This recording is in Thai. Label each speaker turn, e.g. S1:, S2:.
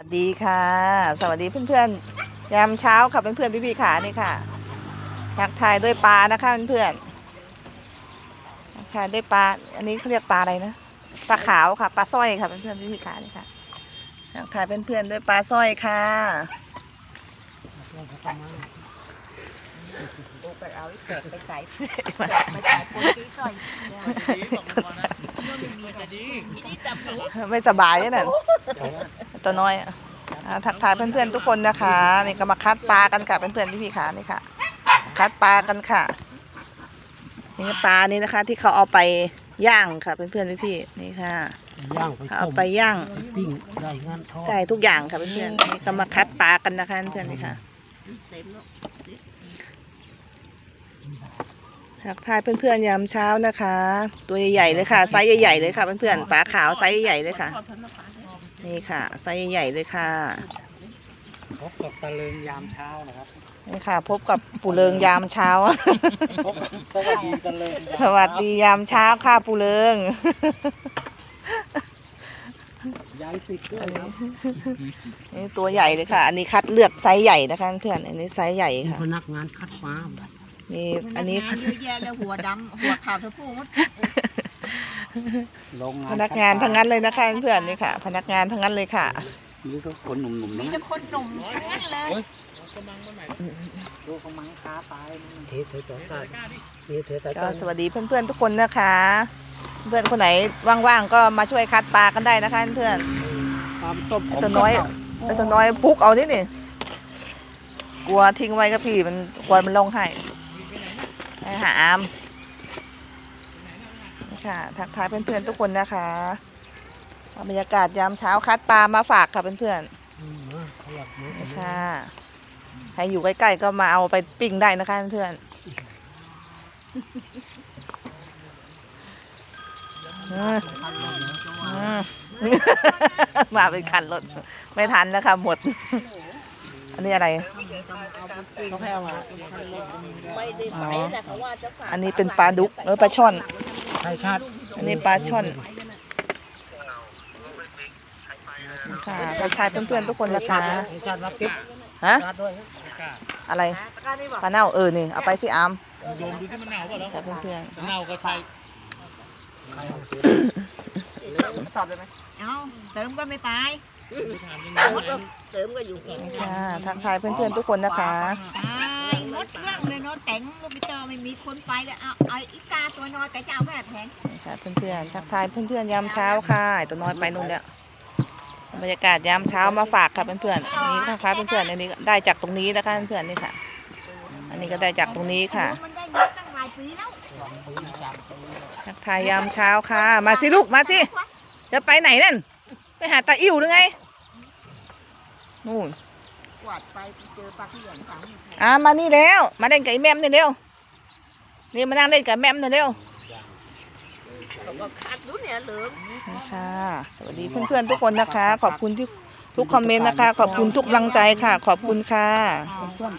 S1: วัสดีค่ะ สวัสดีเพื่อนๆ ยามเช้าค่ะเพื่อนๆพี่ๆขานี่ค่ะทักทายด้วยปลานะคะเพื่อนๆทักทายด้วยปลา อันนี้เขาเรียกปลาอะไรนะ ปลาขาวค่ะ ปลาสร้อยค่ะเพื่อนๆพี่ๆขานี่ค่ะทักทายเพื่อนๆด้วยปลาสร้อยค่ะ
S2: กูไปเอาไอ้แขกไปใส่ไปใส่ปุ๋ยที่ซอยนี่จับหนู
S1: ไม่สบายด้วยนั่น ตัวน้อยอะอ่าทักทายเพื่อนๆทุกคนนะคะนี่ก็มาคัดปลากันค่ะเพื่อนๆพี่ๆขานี่ค่ะ คัดปลากันค่ะนี่ปลานี่นะคะ ที่เขาเอาไปย่างค่ะเพื่อนๆพี่ๆนี่ค่ะ
S3: ย่างไป
S1: เขาเอา
S3: ต้ม
S1: ไปย่าง
S3: ปิ้งได้งานทอด
S1: ได้ทุกอย่างค่ะเพื่อนๆนี่ก็มาคัดปลากันนะคะเพื่อนๆนี่ค่ะ
S2: เต็มแล้ว
S1: ทักทายเพื่อนๆยามเช้านะคะ ตัวใหญ่ๆเลยค่ะไซส์ใหญ่ๆเลยค่ะเพื่อนๆปลาขาวไซส์ใหญ่ๆเลยค่ะ นี่ค่ะไซส์ใหญ่ๆเลยค่ะ
S3: พบกับตะเลิงยามเช้านะครับ
S1: นี่ค่ะ พบกับปู่เริงยามเช้า
S3: พบสวัสดีตะเลิงยาม
S1: สวัสดียามเช้าค่ะปู่เริง
S3: ยายสิบด้วยครับ
S1: นี่ตัวใหญ่เลยค่ะ อันนี้คัดเลือกไซส์ใหญ่นะคะเพื่อน อันนี้ไซส์ใหญ่
S3: มี
S1: ค่ะ
S3: พนักงานคัดฟ้า
S1: นี่อันนี้
S2: เยอะแยะเลยหัวดำหัวขาวสะโพก
S3: โรงงาน
S1: พนักงานทั้งนั้นเลยนะคะเพื่อนนี่ค่ะ พนักงานทั้งนั้นเลยค่ะ
S3: นี่ก็คนหนุ่มๆ
S2: มี
S3: นะ
S2: แต่คนหนุ่มทั้งนั้นเลย
S3: ดูเขามังค้าตายเทเทต่อตาเทเทต่อ
S1: ก็
S3: ตา
S1: สวัสดีเพื่อนๆทุกคนนะคะ เพื่อนคนไหนว่างๆก็มาช่วยคัดปลากันได้นะคะเพื่อน
S3: ความต้ม
S1: ไอ้ตัวน้อยไอ้ตัวน้อยพุกเอานี่นี่กลัวทิ้งไว้กับพี่มันกลัวมันลงให้ไปหาอามนี่ ค่ะ ทักทายเพื่อนๆทุกคนนะคะเอาบรรยากาศยามเช้าคัดปลามาฝากค่ะเพื่อน
S3: อืมมาขยับมา
S1: ๆนี่ค่ะ ใครอยู่ใกล้ๆก็มาเอาไปปิ้งได้นะคะเพื่อนๆอืมอืมมาเป็นคันรถ ไม่ทันแล้วค่ะ หมด อันนี้อะไร
S3: เขาแพ้มา
S2: ไม่ได้ไปแต่เขาว่าจะฝาก
S1: อันนี้เป็นปลาดุกเออปลาช่อน
S3: ใช่ชาติ
S1: อันนี้ปลาช่อนค่ะทักทายเพื่อนๆทุกคนนะคะ
S3: ชาติรับกิ๊บ
S1: ฮะ
S3: ชาติด้วย
S1: อะไรปลาเน่าเออนี่เอาไปสิอาม
S4: โยมดูที่มันหนาวเปล่าแล้ว
S1: ค่ะเพื่อน
S4: มันหนาวก็ใช่
S1: ๆตอบได้ไหม
S2: เอาเติมก็ไม่ตาย
S4: ถามยัง
S2: หมดก็เติมก็อยู่
S1: นี่ค่ะทักทายเพื่อนๆทุกคนนะคะ
S2: ตายหมดเรื่องเลยเนาะแต่งลูกไปเจอไม่มีคนไปเลยเอาไอ้อีกาตัวน้อยแต่จะเอาแม่แพง
S1: นี่ค่ะเพื่อนๆทักทายเพื่อนๆยามเช้าค่ะไอ้ตัวน้อยไปนู่นแล้วบรรยากาศยามเช้ามาฝากค่ะเพื่อนๆอันนี้นะคะเพื่อนๆอันนี้ได้จากตรงนี้นะคะเพื่อนๆนี่ค่ะ อันนี้ก็ได้จากตรงนี้ค่ะ
S2: มันได้เงินตั้งหลายปีแล้ว
S1: ทักทายยามเช้าค่ะ มาสิลูกมาสิจะไปไหนนั่นไปหาตาอิ่วหรือไงนู่น
S2: ก วาดไปเจอปลาที่อย่างสาม
S1: อ่ามานี่แล้วมาเล่นกับไอ้แมมนี่เร็วนี่มานั่งเล่นกับแมมนี่เร็ว
S2: เขาก็คัดรู้เนี่ยเหลิม
S1: นี่ค่ะ สวัสดีเพื่อนๆทุกคนนะคะ ขอบคุณที่ทุกคอมเมนต์นะคะ ขอบคุณทุกกำลังใจค่ะ ขอบคุณค่ะ
S3: ช่วง